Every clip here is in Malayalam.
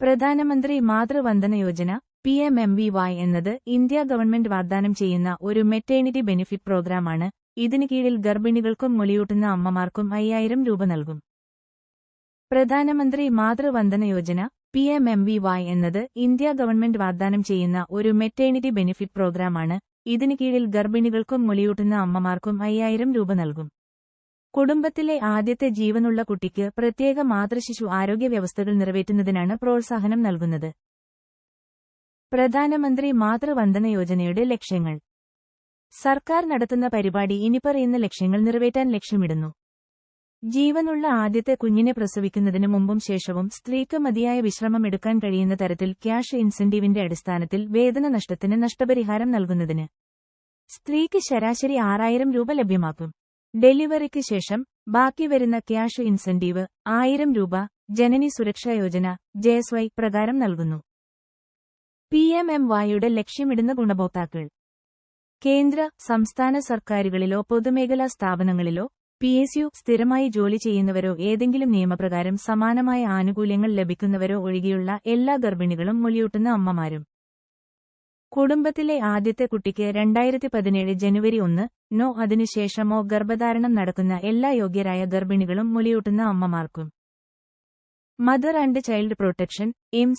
Pradhan Mantri Matru Vandana Yojana P M M V Y എന്നത് ഇന്ത്യ ഗവൺമെന്റ് വാഗ്ദാനം ചെയ്യുന്ന ഒരു മെറ്റേണിറ്റി ബെനിഫിറ്റ് പ്രോഗ്രാമാണ്. ഇതിന് കീഴിൽ ഗർഭിണികൾക്കും മുലയൂട്ടുന്ന അമ്മമാർക്കും അയ്യായിരം രൂപ നൽകും. Pradhan Mantri Matru Vandana Yojana P M M V Y എന്നത് ഇന്ത്യ ഗവൺമെന്റ് വാഗ്ദാനം ചെയ്യുന്ന ഒരു മെറ്റേണിറ്റി ബെനിഫിറ്റ് പ്രോഗ്രാമാണ്. ഇതിന് കീഴിൽ ഗർഭിണികൾക്കും മുലയൂട്ടുന്ന അമ്മമാർക്കും അയ്യായിരം രൂപ നൽകും. കുടുംബത്തിലെ ആദ്യത്തെ ജീവനുള്ള കുട്ടിക്ക് പ്രത്യേക മാതൃശിശു ആരോഗ്യ വ്യവസ്ഥകൾ നിറവേറ്റുന്നതിനാണ് പ്രോത്സാഹനം നൽകുന്നത്. പ്രധാനമന്ത്രി മാതൃവന്ദന യോജനയുടെ ലക്ഷ്യങ്ങൾ. സർക്കാർ നടത്തുന്ന പരിപാടി ഇനിപ്പറയുന്ന ലക്ഷ്യങ്ങൾ നിറവേറ്റാൻ ലക്ഷ്യമിടുന്നു. ജീവനുള്ള ആദ്യത്തെ കുഞ്ഞിനെ പ്രസവിക്കുന്നതിന് മുമ്പും ശേഷവും സ്ത്രീക്ക് മതിയായ വിശ്രമം എടുക്കാൻ കഴിയുന്ന തരത്തിൽ ക്യാഷ് ഇൻസെന്റീവിന്റെ അടിസ്ഥാനത്തിൽ വേതന നഷ്ടത്തിന് നഷ്ടപരിഹാരം നൽകുന്നതിന്. സ്ത്രീക്ക് ശരാശരി ആറായിരം രൂപ ലഭ്യമാക്കും. ഡെലിവറിക്ക് ശേഷം ബാക്കി വരുന്ന ക്യാഷ് ഇൻസെന്റീവ് ആയിരം രൂപ ജനനി സുരക്ഷാ യോജന ജെഎസ്വൈ പ്രകാരം നൽകുന്നു. പി എം എം വായുടെ ലക്ഷ്യമിടുന്ന ഗുണഭോക്താക്കൾ. കേന്ദ്ര സംസ്ഥാന സർക്കാരുകളിലോ പൊതുമേഖലാ സ്ഥാപനങ്ങളിലോ പി എസ് യു സ്ഥിരമായി ജോലി ചെയ്യുന്നവരോ ഏതെങ്കിലും നിയമപ്രകാരം സമാനമായ ആനുകൂല്യങ്ങൾ ലഭിക്കുന്നവരോ ഒഴികെയുള്ള എല്ലാ ഗർഭിണികളും മുലിയൂട്ടുന്ന അമ്മമാരും. കുടുംബത്തിലെ ആദ്യത്തെ കുട്ടിക്ക് രണ്ടായിരത്തി പതിനേഴ് ജനുവരി ഒന്ന് നോ അതിനുശേഷമോ ഗർഭധാരണം നടക്കുന്ന എല്ലാ യോഗ്യരായ ഗർഭിണികളും മുലയൂട്ടുന്ന അമ്മമാർക്കും. Mother and child protection M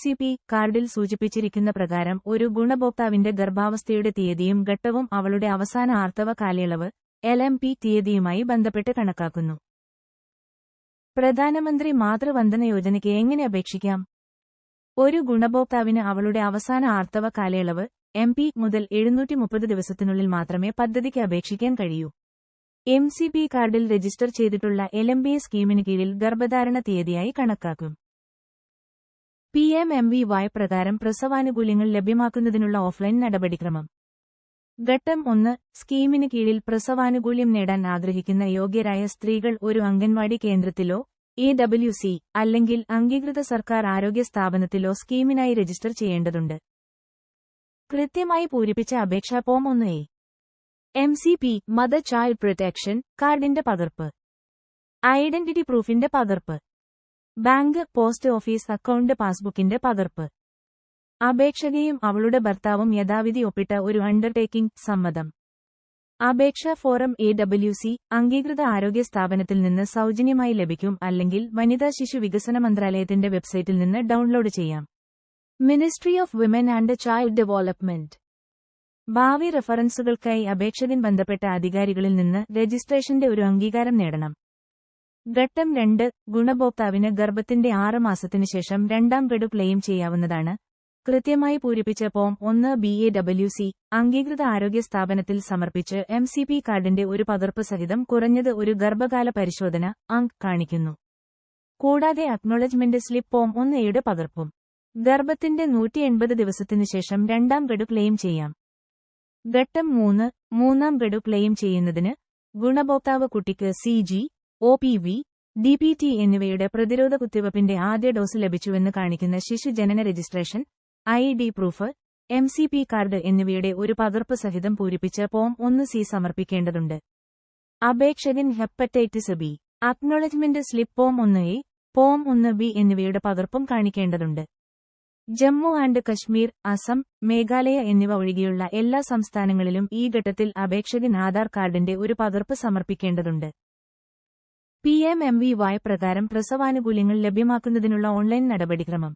കാർഡിൽ സൂചിപ്പിച്ചിരിക്കുന്ന പ്രകാരം ഒരു ഗുണഭോക്താവിന്റെ ഗർഭാവസ്ഥയുടെ തീയതിയും ഘട്ടവും അവളുടെ അവസാന ആർത്തവ കാലയളവ് എൽ തീയതിയുമായി ബന്ധപ്പെട്ട് കണക്കാക്കുന്നു. പ്രധാനമന്ത്രി മാതൃവന്ദന യോജനയ്ക്ക് എങ്ങനെ അപേക്ഷിക്കാം? ഒരു ഗുണഭോക്താവിന് അവളുടെ അവസാന ആർത്തവ കാലയളവ് എം പി മുതൽ എഴുന്നൂറ്റി മുപ്പത് ദിവസത്തിനുള്ളിൽ മാത്രമേ പദ്ധതിക്ക് അപേക്ഷിക്കാൻ കഴിയൂ. എം സി പി കാർഡിൽ രജിസ്റ്റർ ചെയ്തിട്ടുള്ള എൽ എം ബി എ സ്കീമിന് കീഴിൽ ഗർഭധാരണ തീയതിയായി കണക്കാക്കും. P M M V Y പ്രകാരം പ്രസവാനുകൂല്യങ്ങൾ ലഭ്യമാക്കുന്നതിനുള്ള ഓഫ്ലൈൻ നടപടിക്രമം. ഘട്ടം ഒന്ന് സ്കീമിന് കീഴിൽ പ്രസവാനുകൂല്യം നേടാൻ ആഗ്രഹിക്കുന്ന യോഗ്യരായ സ്ത്രീകൾ ഒരു അംഗൻവാടി കേന്ദ്രത്തിലോ എ ഡബ്ല്യു സി അല്ലെങ്കിൽ അംഗീകൃത സർക്കാർ ആരോഗ്യ സ്ഥാപനത്തിലോ സ്കീമിനായി രജിസ്റ്റർ ചെയ്യേണ്ടതുണ്ട്. കൃത്യമായി പൂരിപ്പിച്ച അപേക്ഷാ ഫോം ഒന്ന് A. M C P mother child protection കാർഡിന്റെ പകർപ്പ്. ഐഡന്റിറ്റി പ്രൂഫിന്റെ പകർപ്പ്. ബാങ്ക് പോസ്റ്റ് ഓഫീസ് അക്കൗണ്ട് പാസ്ബുക്കിന്റെ പകർപ്പ്. അപേക്ഷകയും അവളുടെ ഭർത്താവും യഥാവിധി ഒപ്പിട്ട ഒരു അണ്ടർടേക്കിംഗ് സമ്മതം. അപേക്ഷാ ഫോറം എ ഡബ്ല്യു സി അംഗീകൃത ആരോഗ്യ സ്ഥാപനത്തിൽ നിന്ന് സൗജന്യമായി ലഭിക്കും അല്ലെങ്കിൽ വനിതാ ശിശു വികസന മന്ത്രാലയത്തിന്റെ വെബ്സൈറ്റിൽ നിന്ന് ഡൗൺലോഡ് ചെയ്യാം. Ministry of women and child development ഭാവി റഫറൻസുകൾക്കായി അപേക്ഷകൻ ബന്ധപ്പെട്ട അധികാരികളിൽ നിന്ന് രജിസ്ട്രേഷന്റെ ഒരു അംഗീകാരം നേടണം. ഘട്ടം രണ്ട് ഗുണഭോക്താവിന് ഗർഭത്തിന്റെ ആറ് മാസത്തിനു ശേഷം രണ്ടാം ഗഡു ക്ലെയിം ചെയ്യാവുന്നതാണ്. കൃത്യമായി പൂരിപ്പിച്ച ഫോം ഒന്ന് ബി എ ഡബ്ല്യു സി അംഗീകൃത ആരോഗ്യ സ്ഥാപനത്തിൽ സമർപ്പിച്ച് എം സി പി കാർഡിന്റെ ഒരു പകർപ്പ് സഹിതം കുറഞ്ഞത് ഒരു ഗർഭകാല പരിശോധന അങ്ക് കാണിക്കുന്നു. കൂടാതെ അക്നോളജ്മെന്റ് സ്ലിപ്പ് ഫോം ഒന്ന് എയുടെ പകർപ്പും. ഗർഭത്തിന്റെ നൂറ്റി എൺപത് ദിവസത്തിനു ശേഷം രണ്ടാം ഗഡു ക്ലെയിം ചെയ്യാം. ഘട്ടം മൂന്ന് മൂന്നാം ഗഡു ക്ലെയിം ചെയ്യുന്നതിന് ഗുണഭോക്താവ് കുട്ടിക്ക് C G O P V D P T എന്നിവയുടെ പ്രതിരോധ കുത്തിവയ്പ്പിന്റെ ആദ്യ ഡോസ് ലഭിച്ചുവെന്ന് കാണിക്കുന്ന ശിശു ജനന registration I D proof M C P card എന്നിവയുടെ ഒരു പകർപ്പ് സഹിതം പൂരിപ്പിച്ച ഫോം ഒന്ന് സി സമർപ്പിക്കേണ്ടതുണ്ട്. അപേക്ഷകൻ hepatitis B acknowledgement slip form ഒന്ന് എ ഫോം ഒന്ന് ബി എന്നിവയുടെ പകർപ്പും കാണിക്കേണ്ടതുണ്ട്. ജമ്മു ആൻഡ് കശ്മീർ അസം മേഘാലയ എന്നിവ ഒഴികെയുള്ള എല്ലാ സംസ്ഥാനങ്ങളിലും ഈ ഘട്ടത്തിൽ അപേക്ഷകൻ ആധാർ കാർഡിന്റെ ഒരു പകർപ്പ് സമർപ്പിക്കേണ്ടതുണ്ട്. P M M V Y പ്രകാരം പ്രസവാനുകൂല്യങ്ങൾ ലഭ്യമാക്കുന്നതിനുള്ള ഓൺലൈൻ നടപടിക്രമം.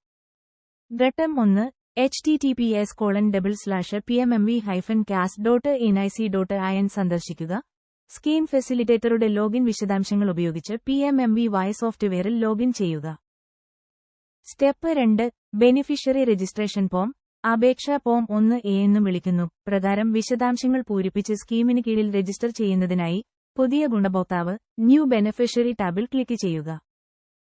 ഘട്ടം ഒന്ന് H T T P S colon double slash P M M V hyphen cas dot N I C dot I N സന്ദർശിക്കുക. സ്കീം ഫെസിലിറ്റേറ്ററുടെ ലോഗിൻ വിശദാംശങ്ങൾ ഉപയോഗിച്ച് പി എം എം വി വായ് സോഫ്റ്റ്വെയറിൽ ലോഗിൻ ചെയ്യുക. സ്റ്റെപ്പ് രണ്ട് ബെനിഫിഷ്യറി രജിസ്ട്രേഷൻ ഫോം അപേക്ഷാ ഫോം ഒന്ന് എ എന്നും വിളിക്കുന്നു. പ്രകാരം വിശദാംശങ്ങൾ പൂരിപ്പിച്ച് സ്കീമിന് കീഴിൽ രജിസ്റ്റർ ചെയ്യുന്നതിനായി പുതിയ ഗുണഭോക്താവ് ന്യൂ ബെനിഫിഷ്യറി ടാബിൽ ക്ലിക്ക് ചെയ്യുക.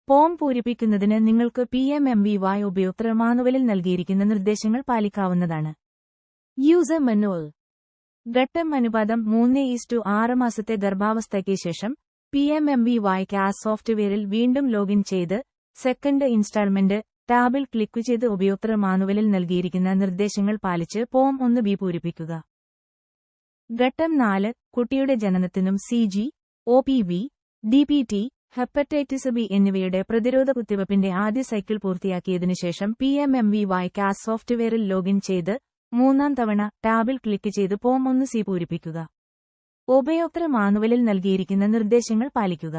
ഫോം പൂരിപ്പിക്കുന്നതിന് നിങ്ങൾക്ക് പി എം എം വി വായ് ഉപയോക്തൃ മാനുവലിൽ നൽകിയിരിക്കുന്ന നിർദ്ദേശങ്ങൾ പാലിക്കാവുന്നതാണ്. User manual. ഘട്ടം അനുപാതം മൂന്ന് ഈസ്റ്റു ആറ് മാസത്തെ ഗർഭാവസ്ഥയ്ക്ക് ശേഷം പി എം എം വി വായ്ക്ക് ആ സോഫ്റ്റ്വെയറിൽ വീണ്ടും ലോഗിൻ ചെയ്ത് സെക്കൻഡ് ഇൻസ്റ്റാൾമെന്റ് ടാബിൽ ക്ലിക്ക് ചെയ്ത് ഉപയോക്തൃ മാനുവലിൽ നൽകിയിരിക്കുന്ന നിർദ്ദേശങ്ങൾ പാലിച്ച് ഫോം ഒന്ന് ബി പൂരിപ്പിക്കുക. ഘട്ടം നാല് കുട്ടിയുടെ ജനനത്തിനും C G O P V D P T hepatitis B എന്നിവയുടെ പ്രതിരോധ കുത്തിവയ്പ്പിന്റെ ആദ്യ സൈക്കിൾ പൂർത്തിയാക്കിയതിനു ശേഷം P M M V Y cas സോഫ്റ്റ്വെയറിൽ ലോഗിൻ ചെയ്ത് മൂന്നാം തവണ ടാബിൽ ക്ലിക്ക് ചെയ്ത് ഫോം ഒന്ന് സി പൂരിപ്പിക്കുക. ഉപയോക്തൃ മാനുവലിൽ നൽകിയിരിക്കുന്ന നിർദ്ദേശങ്ങൾ പാലിക്കുക.